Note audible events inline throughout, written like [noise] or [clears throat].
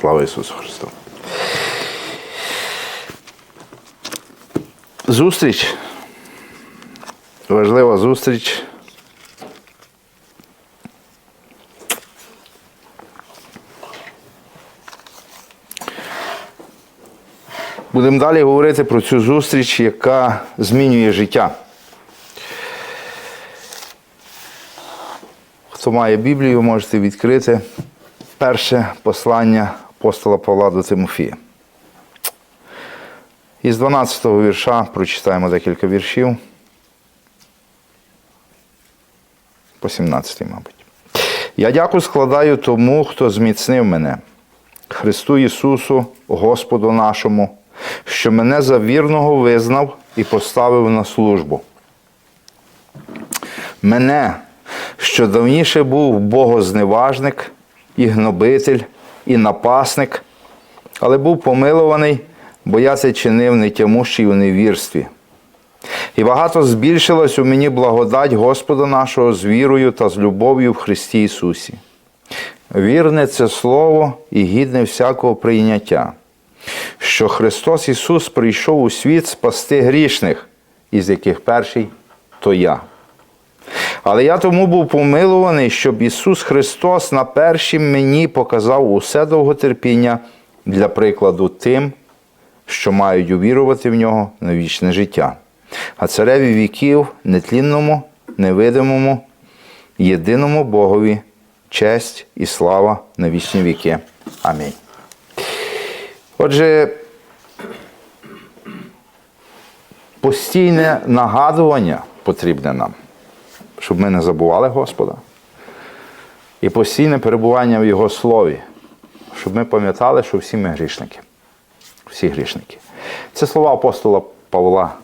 Слава Ісусу Христу! Зустріч. Важлива зустріч. Будемо далі говорити про цю зустріч, яка змінює життя. Хто має Біблію, можете відкрити перше послання апостола Павла до Тимофія. Із 12-го вірша прочитаємо декілька віршів. По 17, мабуть. Я дяку складаю тому, хто зміцнив мене, Христу Ісусу, Господу нашому, що мене за вірного визнав і поставив на службу. Мене, що давніше був богозневажник, і гнобитель, і напасник, але був помилуваний, бо я це чинив нетямущий у невірстві. І багато збільшилось у мені благодать Господа нашого з вірою та з любов'ю в Христі Ісусі. Вірне це Слово і гідне всякого прийняття, що Христос Ісус прийшов у світ спасти грішних, із яких перший то я. Але я тому був помилуваний, щоб Ісус Христос на першім мені показав усе довготерпіння для прикладу тим, що мають увірувати в нього на вічне життя. А цареві віків, нетлінному, невидимому, єдиному Богові, честь і слава на вічні віки. Амінь. Отже, постійне нагадування потрібне нам, щоб ми не забували Господа. І постійне перебування в Його слові, щоб ми пам'ятали, що всі ми грішники. Всі грішники. Це слова апостола Павла.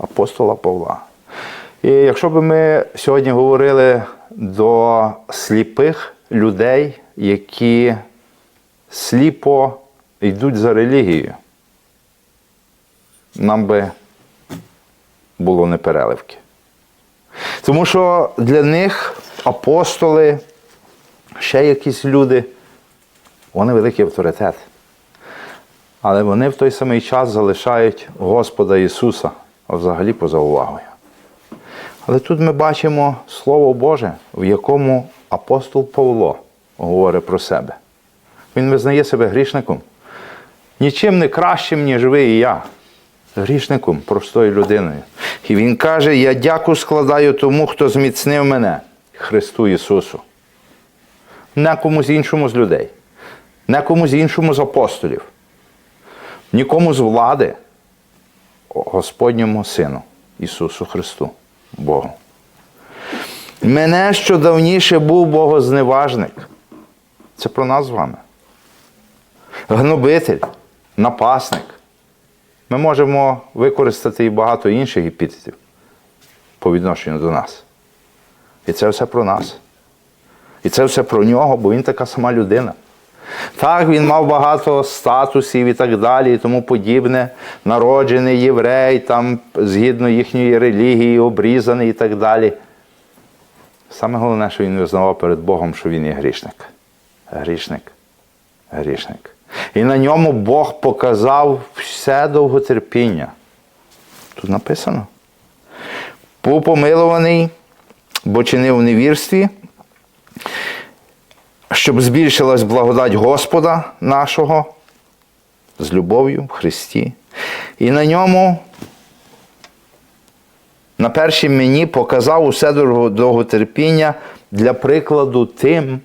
Апостола Павла. І якщо б ми сьогодні говорили до сліпих людей, які сліпо йдуть за релігією, нам би було непереливки. Тому що для них апостоли, ще якісь люди, вони великий авторитет. Але вони в той самий час залишають Господа Ісуса взагалі поза увагою. Але тут ми бачимо Слово Боже, в якому апостол Павло говорить про себе. Він визнає себе грішником, нічим не кращим, ніж ви і я. Грішником, простою людиною. І він каже: Я дяку складаю тому, хто зміцнив мене, Христу Ісусу. Не комусь іншому з людей, не комусь іншому з апостолів, нікому з влади, Господньому Сину Ісусу Христу, Богу. Мене що давніше був богозневажник. Це про нас з вами. Гнобитель, напасник. Ми можемо використати і багато інших епітетів по відношенню до нас. І це все про нас. І це все про нього, бо він така сама людина. Так, він мав багато статусів і так далі, і тому подібне. Народжений єврей, там, згідно їхньої релігії, обрізаний і так далі. Саме головне, що він визнавав перед Богом, що він є грішник. Грішник. Грішник. І на ньому Бог показав все довготерпіння. Тут написано. Був помилуваний, бо чинив у невірстві, щоб збільшилась благодать Господа нашого з любов'ю в Христі. І на ньому, на першій мені показав усе довготерпіння для прикладу тим,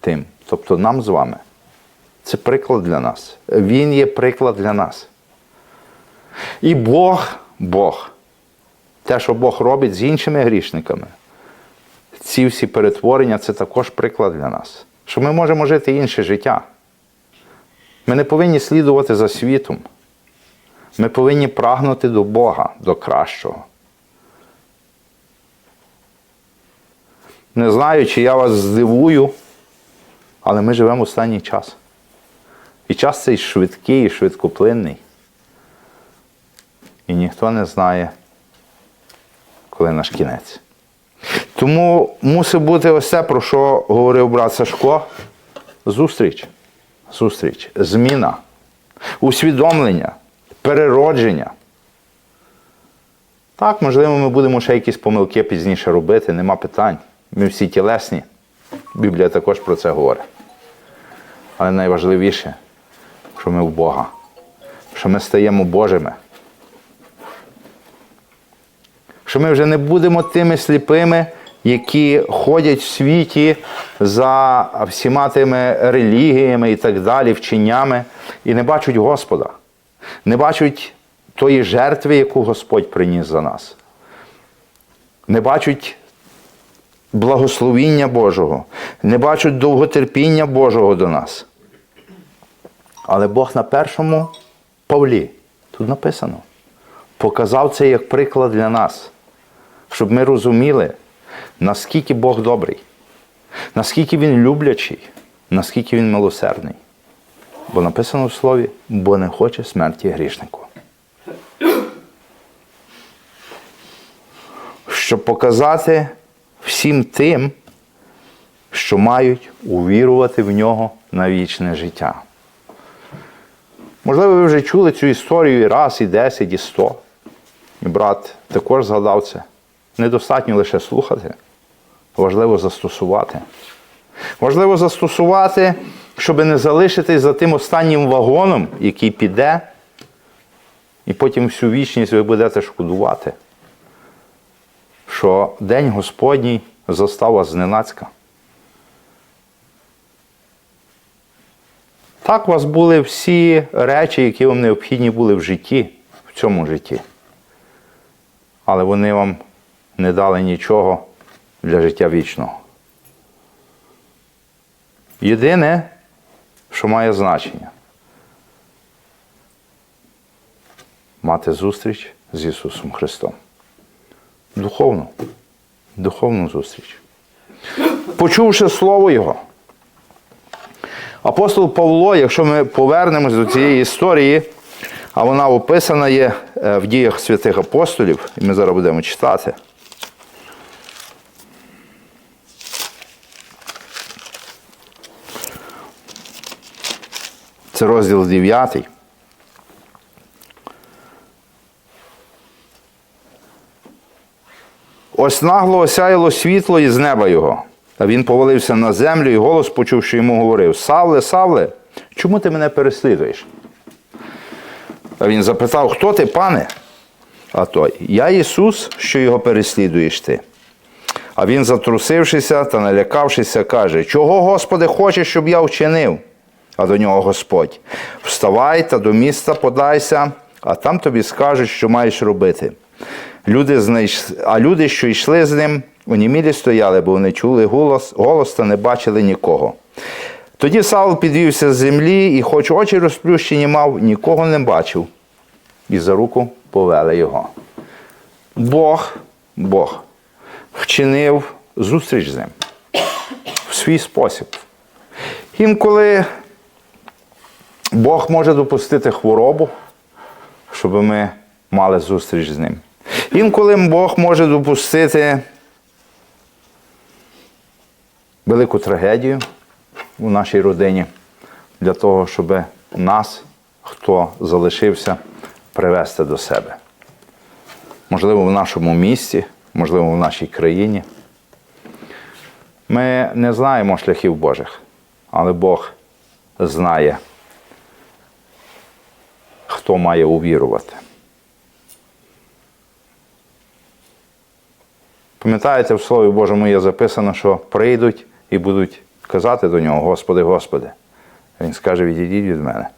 тим, тобто нам з вами. Це приклад для нас. Він є приклад для нас. І Бог, Бог, те, що Бог робить з іншими грішниками, ці всі перетворення це також приклад для нас. Що ми можемо жити інше життя. Ми не повинні слідувати за світом. Ми повинні прагнути до Бога, до кращого. Не знаю, чи я вас здивую, але ми живемо останній час. І час цей швидкий і швидкоплинний. І ніхто не знає, коли наш кінець. Тому мусить бути ось це, про що говорив брат Сашко. Зустріч. зустріч, зміна, усвідомлення, переродження. Так, можливо, ми будемо ще якісь помилки пізніше робити, нема питань. Ми всі тілесні. Біблія також про це говорить. Але найважливіше, що ми в Бога, що ми стаємо Божими. Що ми вже не будемо тими сліпими, які ходять в світі за всіма тими релігіями і так далі, вченнями, і не бачать Господа, не бачать тої жертви, яку Господь приніс за нас. Не бачать благословіння Божого, не бачать довготерпіння Божого до нас. Але Бог на першому Павлі, тут написано, показав це як приклад для нас, щоб ми розуміли, наскільки Бог добрий, наскільки Він люблячий, наскільки Він милосердний. Бо написано в слові, бо не хоче смерті грішнику. Щоб показати всім тим, що мають увірувати в нього на вічне життя. Можливо, ви вже чули цю історію і раз, і десять, і сто. І брат також згадав це. Недостатньо лише слухати, важливо застосувати. Важливо застосувати, щоб не залишитись за тим останнім вагоном, який піде, і потім всю вічність ви будете шкодувати, що День Господній застав вас зненацька. Так у вас були всі речі, які вам необхідні були в житті, в цьому житті. Але вони вам не дали нічого для життя вічного. Єдине, що має значення мати зустріч з Ісусом Христом. Духовну, духовну зустріч. Почувши Слово Його. Апостол Павло, якщо ми повернемось до цієї історії, а вона описана є е, в діях святих апостолів, і ми зараз будемо читати. Це розділ 9. Ось нагло осяяло світло із неба його. Він повалився на землю і голос, почувши йому, говорив: Савле, Савле, чому ти мене переслідуєш? А він запитав, хто ти, пане? А той, я Ісус, що його переслідуєш ти. А він, затрусившися та налякавшися, каже: Чого, Господи, хочеш, щоб я вчинив? А до нього Господь: Вставай та до міста подайся, а там тобі скажуть, що маєш робити. Люди знайш... А люди, що йшли з ним, онімілі стояли, бо вони чули голос, голос та не бачили нікого. Тоді Саул підвівся з землі і, хоч очі розплющені мав, нікого не бачив, і за руку повели його. Бог, Бог вчинив зустріч з ним в свій спосіб. Інколи Бог може допустити хворобу, щоб ми мали зустріч з ним. Інколи Бог може допустити велику трагедію у нашій родині для того, щоб нас, хто залишився, привести до себе. Можливо, в нашому місті, можливо, в нашій країні. Ми не знаємо шляхів Божих, але Бог знає, хто має увірувати. Пам'ятаєте, в Слові Божому є записано, що прийдуть і будуть казати до нього, Господи, Господи. Він скаже, відійдіть від мене.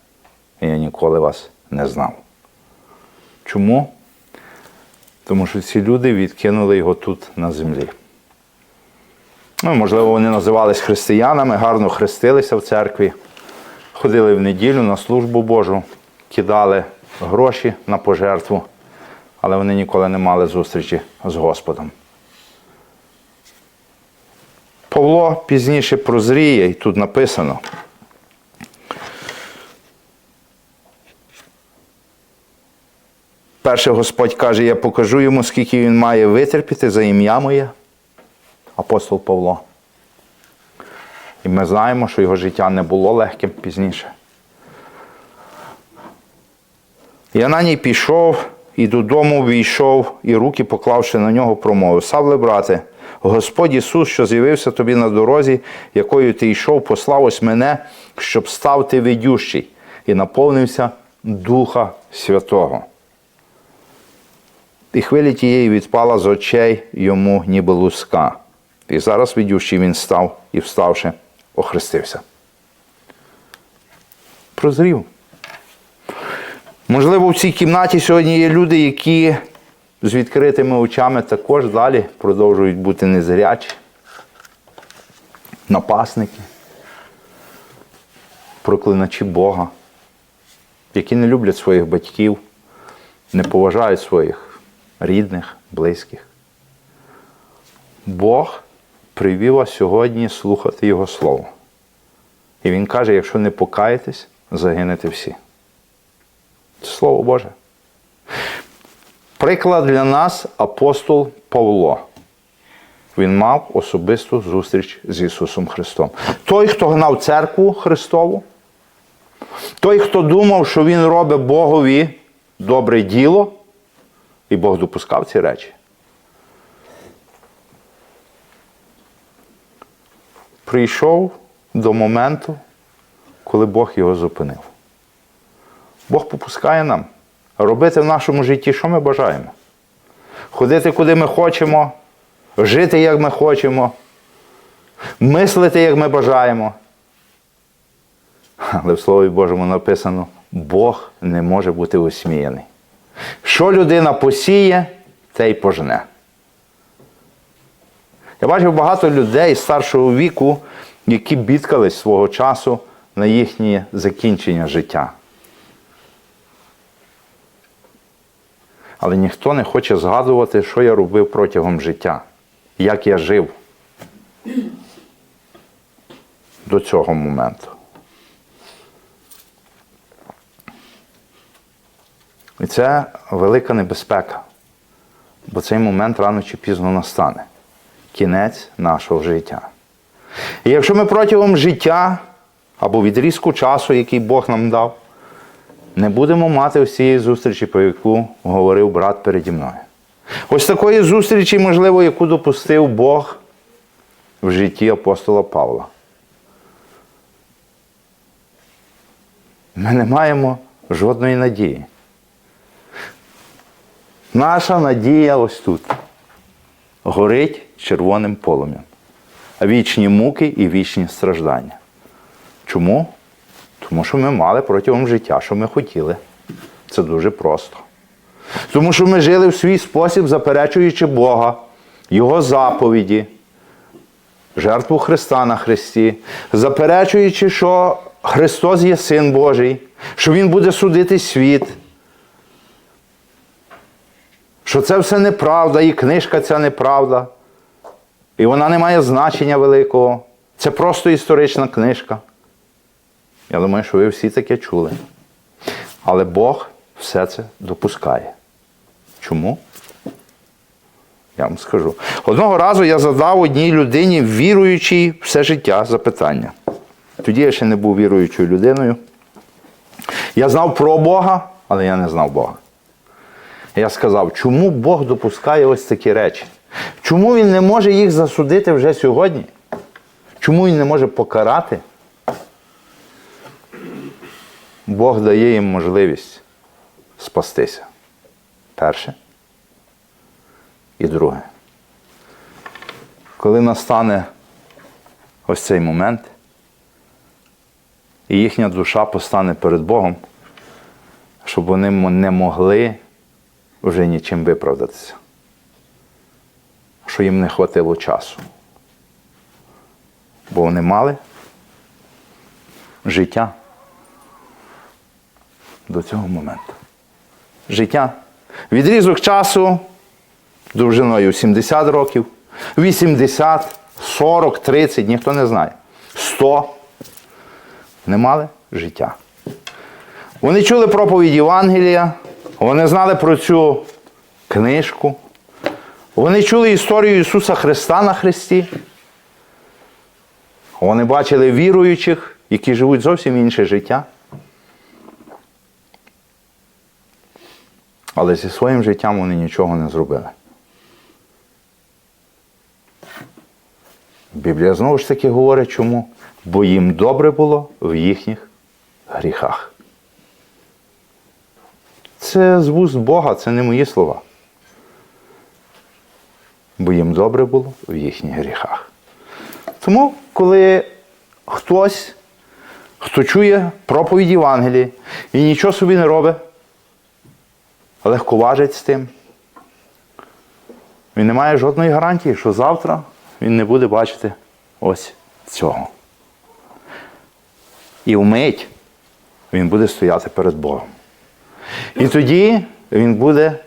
І я ніколи вас не знав. Чому? Тому що ці люди відкинули його тут на землі. Ну, Можливо, вони називались християнами, гарно хрестилися в церкві, ходили в неділю на службу Божу, кидали гроші на пожертву, але вони ніколи не мали зустрічі з Господом. Павло пізніше прозріє, і тут написано. Перше Господь каже, я покажу йому, скільки він має витерпіти за ім'я моє. Апостол Павло. І ми знаємо, що його життя не було легким пізніше. І Ананій пішов і додому війшов, і руки, поклавши на нього, промовив: Савле, брате, Господь Ісус, що з'явився тобі на дорозі, якою ти йшов, послав ось мене, щоб став ти видющий, і наповнився Духа Святого. І хвиля тієї відпала з очей йому, ніби луска. І зараз видющий він став і, вставши, охрестився. Прозрів. Можливо, в цій кімнаті сьогодні є люди, які з відкритими очами також далі продовжують бути незрячі, напасники, проклиначі Бога, які не люблять своїх батьків, не поважають своїх рідних, близьких. Бог привів вас сьогодні слухати Його Слово. І Він каже, якщо не покаєтесь, загинете всі. Це Слово Боже. Приклад для нас апостол Павло. Він мав особисту зустріч з Ісусом Христом. Той, хто гнав церкву Христову, той, хто думав, що він робить Богові добре діло, і Бог допускав ці речі. Прийшов до моменту, коли Бог його зупинив. Бог попускає нам робити в нашому житті, що ми бажаємо. Ходити, куди ми хочемо, жити, як ми хочемо, мислити, як ми бажаємо. Але в Слові Божому написано, Бог не може бути осміяний. Що людина посіє, те й пожне. Я бачив багато людей старшого віку, які бідкались свого часу на їхнє закінчення життя. Але ніхто не хоче згадувати, що я робив протягом життя, як я жив до цього моменту. І це велика небезпека, бо цей момент рано чи пізно настане. Кінець нашого життя. І якщо ми протягом життя або відрізку часу, який Бог нам дав, не будемо мати ось цієї зустрічі, про яку говорив брат переді мною. Ось такої зустрічі, можливо, яку допустив Бог в житті апостола Павла. Ми не маємо жодної надії. Наша надія ось тут. Горить червоним полум'ям. Вічні муки і вічні страждання. Чому? Тому що ми мали протягом життя, що ми хотіли. Це дуже просто. Тому що ми жили в свій спосіб, заперечуючи Бога, Його заповіді, жертву Христа на Христі, заперечуючи, що Христос є Син Божий, що Він буде судити світ. Що це все неправда, і книжка ця неправда. І вона не має значення великого. Це просто історична книжка. Я думаю, що ви всі таке чули. Але Бог все це допускає. Чому? Я вам скажу. Одного разу я задав одній людині, віруючій все життя, запитання. Тоді я ще не був віруючою людиною. Я знав про Бога, але я не знав Бога. Я сказав, чому Бог допускає ось такі речі? Чому Він не може їх засудити вже сьогодні? Чому Він не може покарати? Бог дає їм можливість спастися. Перше. І друге. Коли настане ось цей момент, і їхня душа постане перед Богом, щоб вони не могли вже нічим виправдатися, що їм не хватило часу. Бо вони мали життя до цього моменту. Життя. Відрізок часу довжиною 70 років, 80, 40, 30, ніхто не знає. 100. Не мали життя. Вони чули проповідь Євангелія, вони знали про цю книжку. Вони чули історію Ісуса Христа на Христі. Вони бачили віруючих, які живуть зовсім інше життя. Але зі своїм життям вони нічого не зробили. Біблія знову ж таки говорить чому? Бо їм добре було в їхніх гріхах. Це з вуст Бога, це не мої слова. Бо їм добре було в їхніх гріхах. Тому, коли хтось, хто чує проповідь Євангелії і нічого собі не робить, легковажить з тим, він не має жодної гарантії, що завтра він не буде бачити ось цього. І вмить він буде стояти перед Богом. І тоді він буде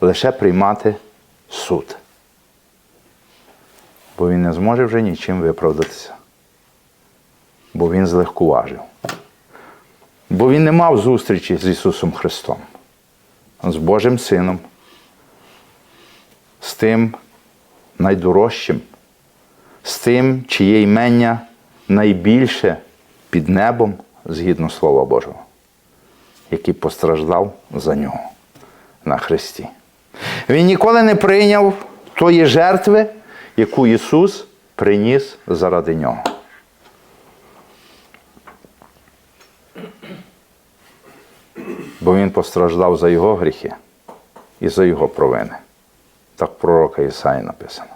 лише приймати суд. Бо він не зможе вже нічим виправдатися. Бо він злегкуважив. Бо він не мав зустрічі з Ісусом Христом, з Божим Сином, з тим найдорожчим, з тим, чиє імення найбільше під небом згідно Слова Божого, який постраждав за нього на Христі. Він ніколи не прийняв тої жертви, яку Ісус приніс заради нього. Бо Він постраждав за його гріхи і за його провини. Так пророка Ісаї написано.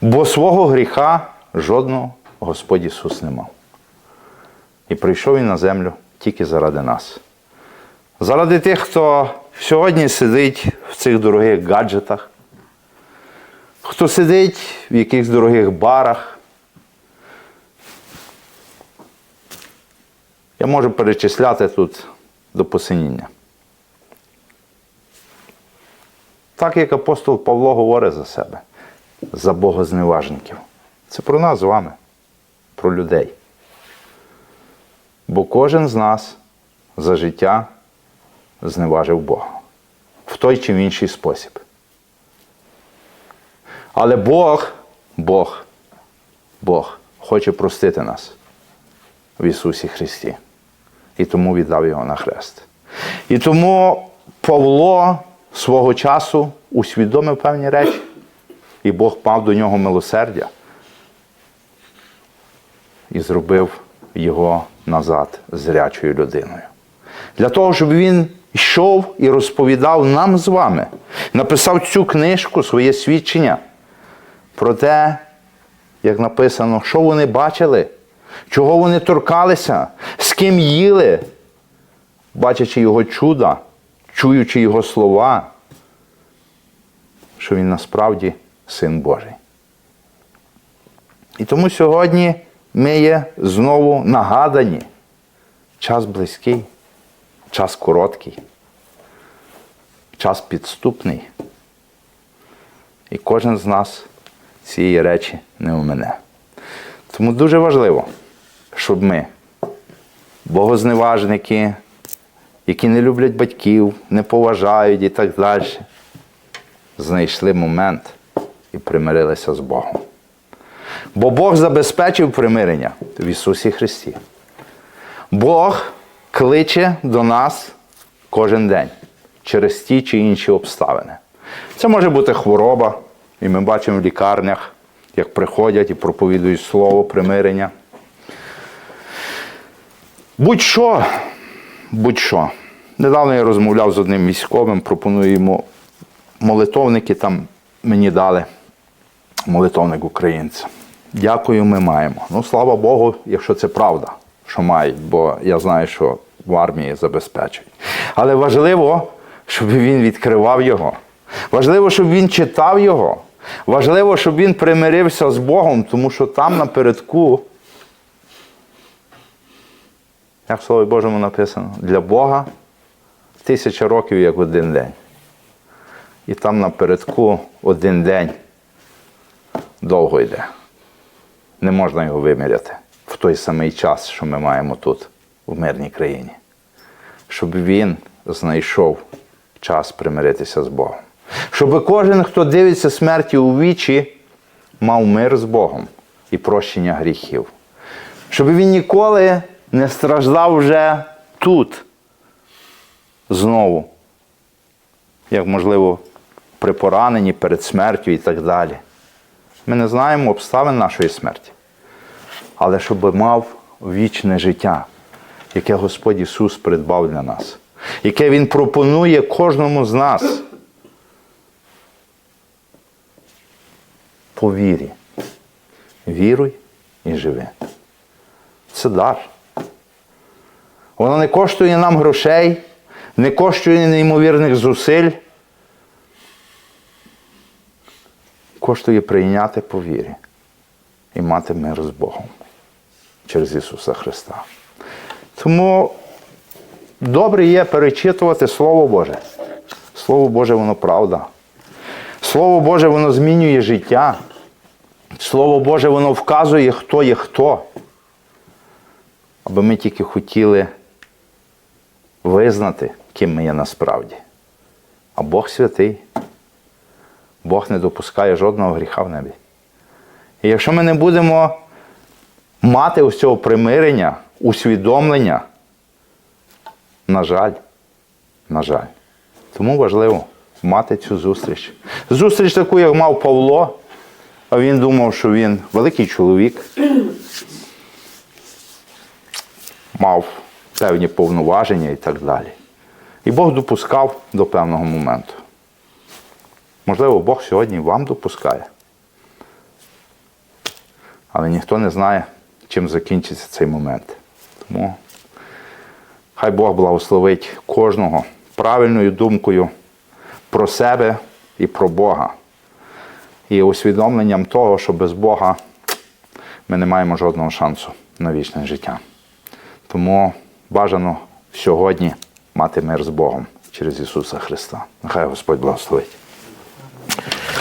Бо свого гріха жодного Господь Ісус не мав. І прийшов Він на землю тільки заради нас. Заради тих, хто сьогодні сидить в цих дорогих гаджетах, хто сидить в якихось дорогих барах. Я можу перечисляти тут до посиніння. Так як апостол Павло говорить за себе, за богозневажників. Це про нас з вами, про людей. Бо кожен з нас за життя зневажив Бога в той чи в інший спосіб. Але Бог, Бог, Бог хоче простити нас в Ісусі Христі. І тому віддав Його на хрест. І тому Павло свого часу усвідомив певні речі, і Бог мав до нього милосердя і зробив його назад зрячою людиною. Для того, щоб він йшов і розповідав нам з вами, написав цю книжку, своє свідчення про те, як написано, що вони бачили, чого вони торкалися, з ким їли, бачачи його чуда, чуючи його слова, що він насправді син Божий. І тому сьогодні ми є знову нагадані. Час близький, час короткий, час підступний. І кожен з нас цієї речі не мене. Тому дуже важливо, щоб ми, богозневажники, які не люблять батьків, не поважають і так далі, знайшли момент і примирилися з Богом. Бо Бог забезпечив примирення в Ісусі Христі. Бог кличе до нас кожен день через ті чи інші обставини. Це може бути хвороба, і ми бачимо в лікарнях, як приходять і проповідують слово примирення. Будь-що, будь-що. Недавно я розмовляв з одним військовим, пропоную йому молитовники там мені дали молитовник українця. Дякую, ми маємо. Ну, слава Богу, якщо це правда, що мають, бо я знаю, що в армії забезпечують. Але важливо, щоб він відкривав його. Важливо, щоб він читав його. Важливо, щоб він примирився з Богом, тому що там напередку, як в Слові Божому написано, для Бога тисяча років як один день. І там напередку один день довго йде. Не можна його виміряти в той самий час, що ми маємо тут, в мирній країні. Щоб він знайшов час примиритися з Богом. Щоб кожен, хто дивиться смерті у вічі, мав мир з Богом і прощення гріхів. Щоб він ніколи не страждав вже тут знову, як можливо, при пораненні, перед смертю і так далі. Ми не знаємо обставин нашої смерті, але щоб мав вічне життя, яке Господь Ісус придбав для нас, яке Він пропонує кожному з нас. По вірі. Віруй і живи. Це дар. Воно не коштує нам грошей, не коштує неймовірних зусиль. Коштує прийняти по вірі і мати мир з Богом через Ісуса Христа. Тому добре є перечитувати Слово Боже. Слово Боже, воно правда. Слово Боже, воно змінює життя. Слово Боже, воно вказує, хто є хто. Аби ми тільки хотіли визнати, ким ми є насправді. А Бог святий. Бог не допускає жодного гріха в небі. І якщо ми не будемо мати ось цього примирення, усвідомлення, на жаль, на жаль. Тому важливо мати цю зустріч. Зустріч таку, як мав Павло, а він думав, що він великий чоловік, [clears throat] мав певні повноваження і так далі. І Бог допускав до певного моменту. Можливо, Бог сьогодні вам допускає. Але ніхто не знає, чим закінчиться цей момент. Тому хай Бог благословить кожного правильною думкою про себе і про Бога. І усвідомленням того, що без Бога ми не маємо жодного шансу на вічне життя. Тому бажано сьогодні мати мир з Богом через Ісуса Христа. Нехай Господь благословить.